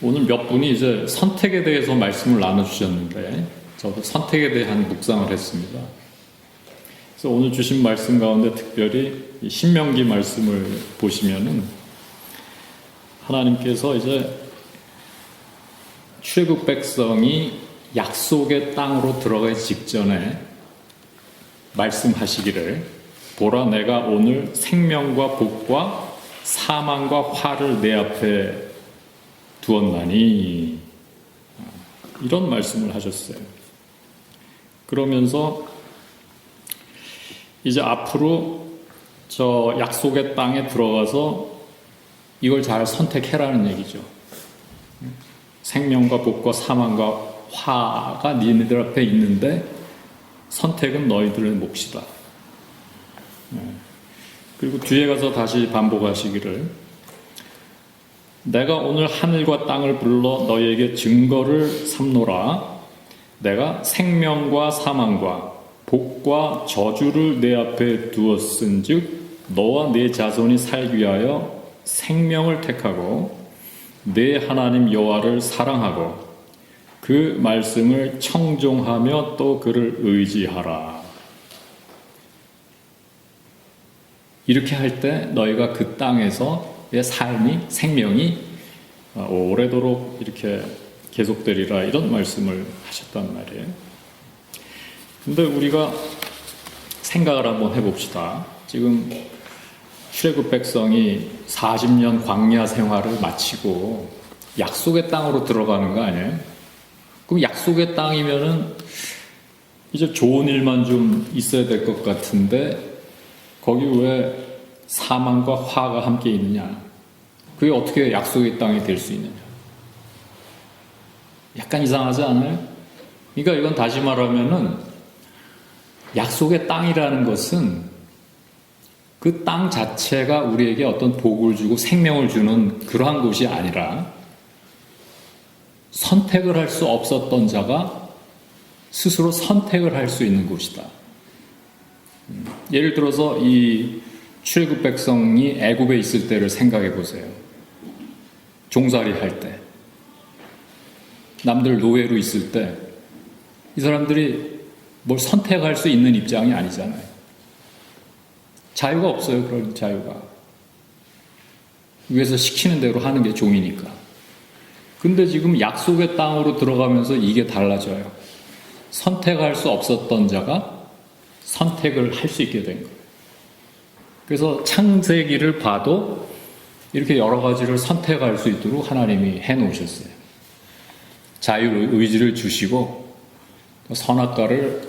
오늘 몇 분이 이제 선택에 대해서 말씀을 나눠주셨는데 저도 선택에 대한 묵상을 했습니다. 그래서 오늘 주신 말씀 가운데 특별히 이 신명기 말씀을 보시면은 하나님께서 이제 출애굽 백성이 약속의 땅으로 들어가기 직전에 말씀하시기를 보라 내가 오늘 생명과 복과 사망과 화를 내 앞에 두었나니 이런 말씀을 하셨어요. 그러면서 이제 앞으로 저 약속의 땅에 들어가서 이걸 잘 선택해라는 얘기죠. 생명과 복과 사망과 화가 니네들 앞에 있는데 선택은 너희들의 몫이다. 네. 그리고 뒤에 가서 다시 반복하시기를 내가 오늘 하늘과 땅을 불러 너희에게 증거를 삼노라. 내가 생명과 사망과 복과 저주를 내 앞에 두었은즉 너와 네 자손이 살기 위하여 생명을 택하고 내 하나님 여호와를 사랑하고 그 말씀을 청종하며 또 그를 의지하라. 이렇게 할 때 너희가 그 땅에서의 삶이 생명이 어, 오래도록 이렇게 계속되리라 이런 말씀을 하셨단 말이에요. 근데 우리가 생각을 한번 해봅시다. 지금 출애굽 백성이 40년 광야 생활을 마치고 약속의 땅으로 들어가는 거 아니에요? 그럼 약속의 땅이면은 이제 좋은 일만 좀 있어야 될 것 같은데 거기 왜 사망과 화가 함께 있느냐? 그게 어떻게 약속의 땅이 될 수 있느냐? 약간 이상하지 않아요? 그러니까 이건 다시 말하면은 약속의 땅이라는 것은 그 땅 자체가 우리에게 어떤 복을 주고 생명을 주는 그러한 곳이 아니라 선택을 할 수 없었던 자가 스스로 선택을 할 수 있는 곳이다. 예를 들어서 이 출애굽 백성이 애굽에 있을 때를 생각해 보세요. 종살이 할 때, 남들 노예로 있을 때, 이 사람들이 뭘 선택할 수 있는 입장이 아니잖아요. 자유가 없어요, 그런 자유가. 위에서 시키는 대로 하는 게 종이니까. 근데 지금 약속의 땅으로 들어가면서 이게 달라져요. 선택할 수 없었던 자가 선택을 할 수 있게 된 거예요. 그래서 창세기를 봐도 이렇게 여러 가지를 선택할 수 있도록 하나님이 해 놓으셨어요. 자유 의지를 주시고 선악과를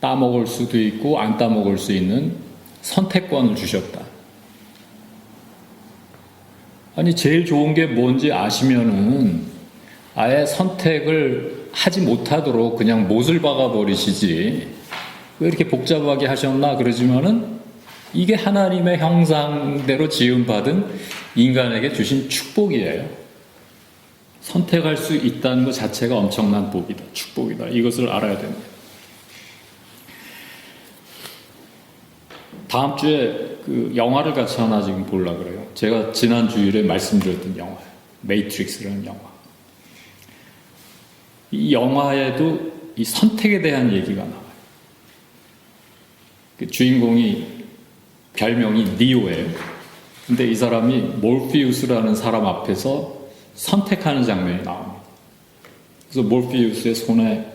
따먹을 수도 있고 안 따먹을 수 있는 선택권을 주셨다. 아니 제일 좋은 게 뭔지 아시면은 아예 선택을 하지 못하도록 그냥 못을 박아 버리시지 왜 이렇게 복잡하게 하셨나 그러지만은 이게 하나님의 형상대로 지음받은 인간에게 주신 축복이에요. 선택할 수 있다는 것 자체가 엄청난 복이다. 축복이다. 이것을 알아야 됩니다. 다음 주에 그 영화를 같이 하나 지금 보려 그래요. 제가 지난 주일에 말씀드렸던 영화, 메이트릭스라는 영화. 이 영화에도 이 선택에 대한 얘기가 나와요. 그 주인공이 별명이 니오예요. 근데 이 사람이 몰피우스라는 사람 앞에서 선택하는 장면이 나옵니다. 그래서 몰피우스의 손에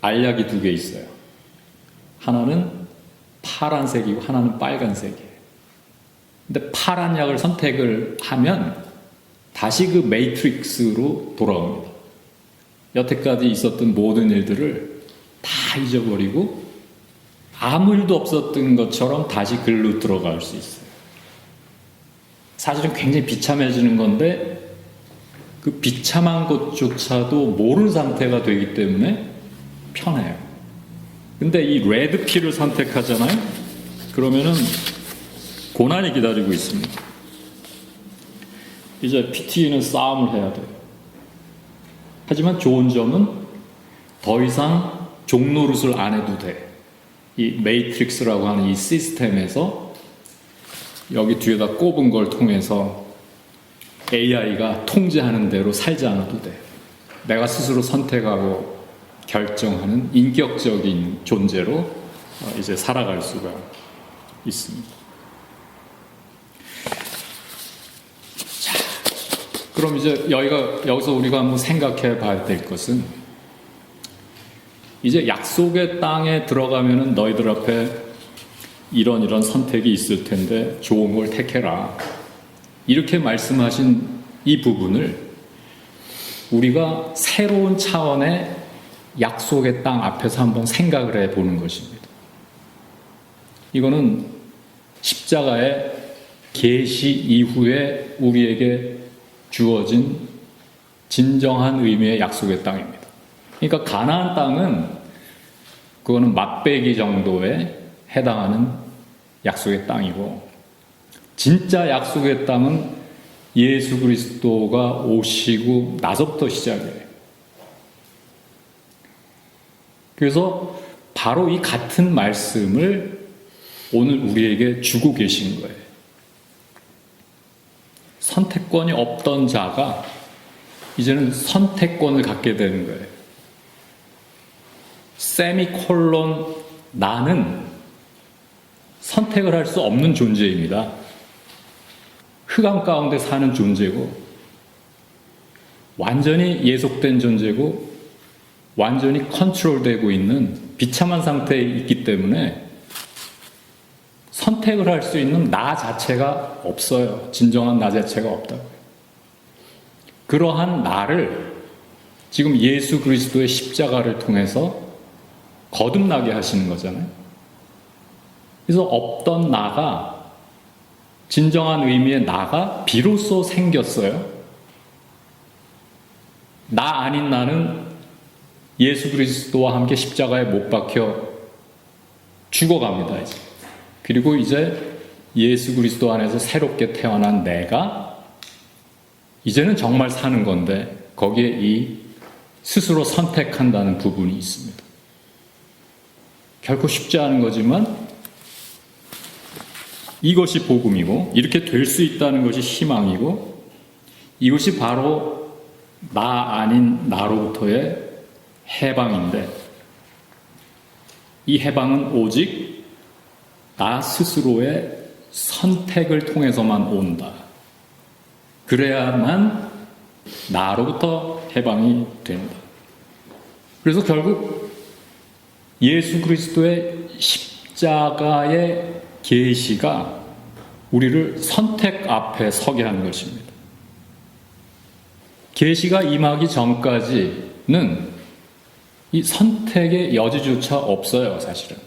알약이 두 개 있어요. 하나는 파란색이고 하나는 빨간색이에요. 근데 파란 약을 선택을 하면 다시 그 메이트릭스로 돌아옵니다. 여태까지 있었던 모든 일들을 다 잊어버리고 아무 일도 없었던 것처럼 다시 글로 들어갈 수 있어요. 사실은 굉장히 비참해지는 건데 그 비참한 것조차도 모르는 상태가 되기 때문에 편해요. 근데 이 레드피를 선택하잖아요? 그러면은 고난이 기다리고 있습니다. 이제 PT는 싸움을 해야 돼요. 하지만 좋은 점은 더 이상 종노릇을 안 해도 돼. 이 메이트릭스라고 하는 이 시스템에서 여기 뒤에다 꼽은 걸 통해서 AI가 통제하는 대로 살지 않아도 돼. 내가 스스로 선택하고 결정하는 인격적인 존재로 어, 이제 살아갈 수가 있습니다. 자, 그럼 이제 여기가 여기서 우리가 한번 생각해 봐야 될 것은 이제 약속의 땅에 들어가면은 너희들 앞에 이런 이런 선택이 있을 텐데 좋은 걸 택해라. 이렇게 말씀하신 이 부분을 우리가 새로운 차원의 약속의 땅 앞에서 한번 생각을 해 보는 것입니다. 이거는 십자가의 계시 이후에 우리에게 주어진 진정한 의미의 약속의 땅입니다. 그러니까 가나안 땅은 그거는 맛배기 정도에 해당하는 약속의 땅이고 진짜 약속의 땅은 예수 그리스도가 오시고 나서부터 시작이에요. 그래서 바로 이 같은 말씀을 오늘 우리에게 주고 계신 거예요. 선택권이 없던 자가 이제는 선택권을 갖게 되는 거예요. 세미콜론 나는 선택을 할 수 없는 존재입니다. 흑암 가운데 사는 존재고 완전히 예속된 존재고 완전히 컨트롤되고 있는 비참한 상태에 있기 때문에 선택을 할 수 있는 나 자체가 없어요. 진정한 나 자체가 없다. 그러한 나를 지금 예수 그리스도의 십자가를 통해서 거듭나게 하시는 거잖아요. 그래서 없던 나가 진정한 의미의 나가 비로소 생겼어요. 나 아닌 나는 예수 그리스도와 함께 십자가에 못 박혀 죽어갑니다. 이제. 그리고 이제 예수 그리스도 안에서 새롭게 태어난 내가 이제는 정말 사는 건데 거기에 이 스스로 선택한다는 부분이 있습니다. 결코 쉽지 않은 거지만 이것이 복음이고 이렇게 될 수 있다는 것이 희망이고 이것이 바로 나 아닌 나로부터의 해방인데 이 해방은 오직 나 스스로의 선택을 통해서만 온다. 그래야만 나로부터 해방이 된다. 그래서 결국 예수 그리스도의 십자가의 계시가 우리를 선택 앞에 서게 하는 것입니다. 계시가 임하기 전까지는 이 선택의 여지조차 없어요, 사실은.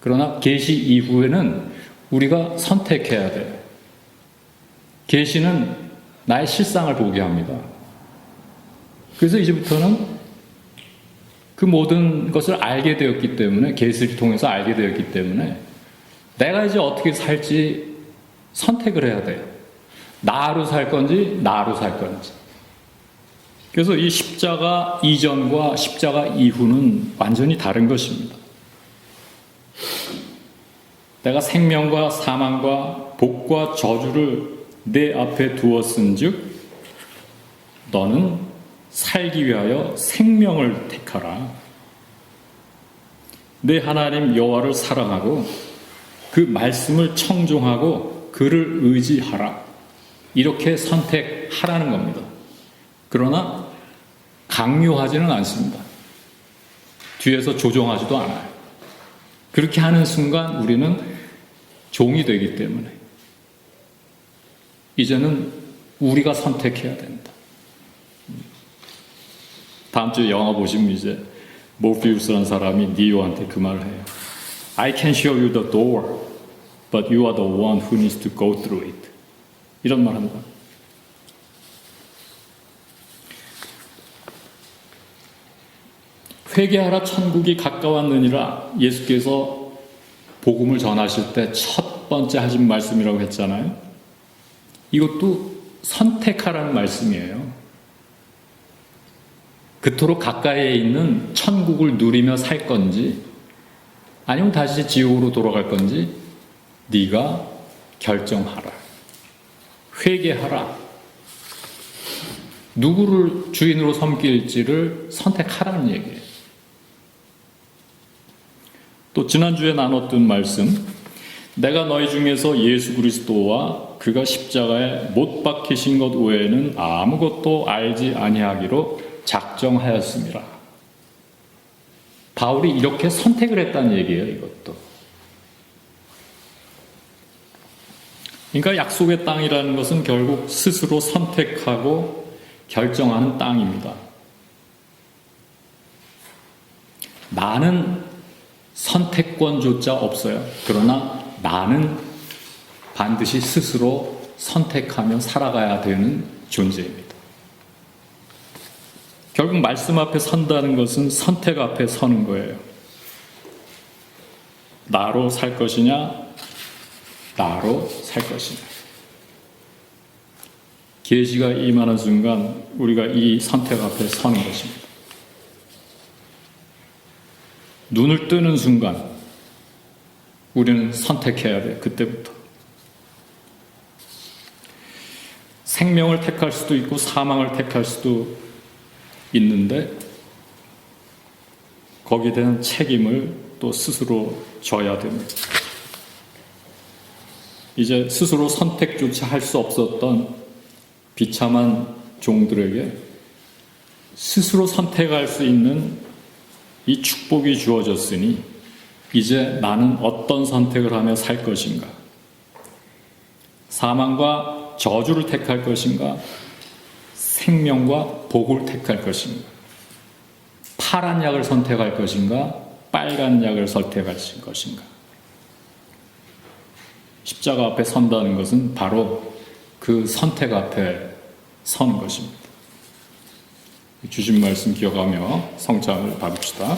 그러나 계시 이후에는 우리가 선택해야 돼요. 계시는 나의 실상을 보게 합니다. 그래서 이제부터는 그 모든 것을 알게 되었기 때문에 계시를 통해서 알게 되었기 때문에 내가 이제 어떻게 살지 선택을 해야 돼요. 나로 살 건지 나로 살 건지. 그래서 이 십자가 이전과 십자가 이후는 완전히 다른 것입니다. 내가 생명과 사망과 복과 저주를 내 앞에 두었은즉 너는 살기 위하여 생명을 택하라. 내 하나님 여호와를 사랑하고 그 말씀을 청종하고 그를 의지하라. 이렇게 선택하라는 겁니다. 그러나 강요하지는 않습니다. 뒤에서 조종하지도 않아요. 그렇게 하는 순간 우리는 종이 되기 때문에 이제는 우리가 선택해야 된다. 다음 주에 영화 보시면 이제 모피우스라는 사람이 니오한테 그 말을 해요. I can show you the door, but you are the one who needs to go through it. 이런 말 합니다. 회개하라 천국이 가까웠느니라 예수께서 복음을 전하실 때 첫 번째 하신 말씀이라고 했잖아요. 이것도 선택하라는 말씀이에요. 그토록 가까이에 있는 천국을 누리며 살 건지 아니면 다시 지옥으로 돌아갈 건지 네가 결정하라. 회개하라. 누구를 주인으로 섬길지를 선택하라는 얘기예요. 또 지난주에 나눴던 말씀 내가 너희 중에서 예수 그리스도와 그가 십자가에 못 박히신 것 외에는 아무것도 알지 아니하기로 작정하였습니다. 바울이 이렇게 선택을 했다는 얘기예요, 이것도. 그러니까 약속의 땅이라는 것은 결국 스스로 선택하고 결정하는 땅입니다. 나는 선택권조차 없어요. 그러나 나는 반드시 스스로 선택하며 살아가야 되는 존재입니다. 결국 말씀 앞에 선다는 것은 선택 앞에 서는 거예요. 나로 살 것이냐, 나로 살 것이냐. 계시가 임하는 순간 우리가 이 선택 앞에 서는 것입니다. 눈을 뜨는 순간 우리는 선택해야 돼. 그때부터. 생명을 택할 수도 있고 사망을 택할 수도 있는데 거기에 대한 책임을 또 스스로 져야 됩니다. 이제 스스로 선택조차 할 수 없었던 비참한 종들에게 스스로 선택할 수 있는 이 축복이 주어졌으니 이제 나는 어떤 선택을 하며 살 것인가? 사망과 저주를 택할 것인가? 생명과 복을 택할 것인가? 파란 약을 선택할 것인가? 빨간 약을 선택할 것인가? 십자가 앞에 선다는 것은 바로 그 선택 앞에 서는 것입니다. 주신 말씀 기억하며 성장을 받읍시다.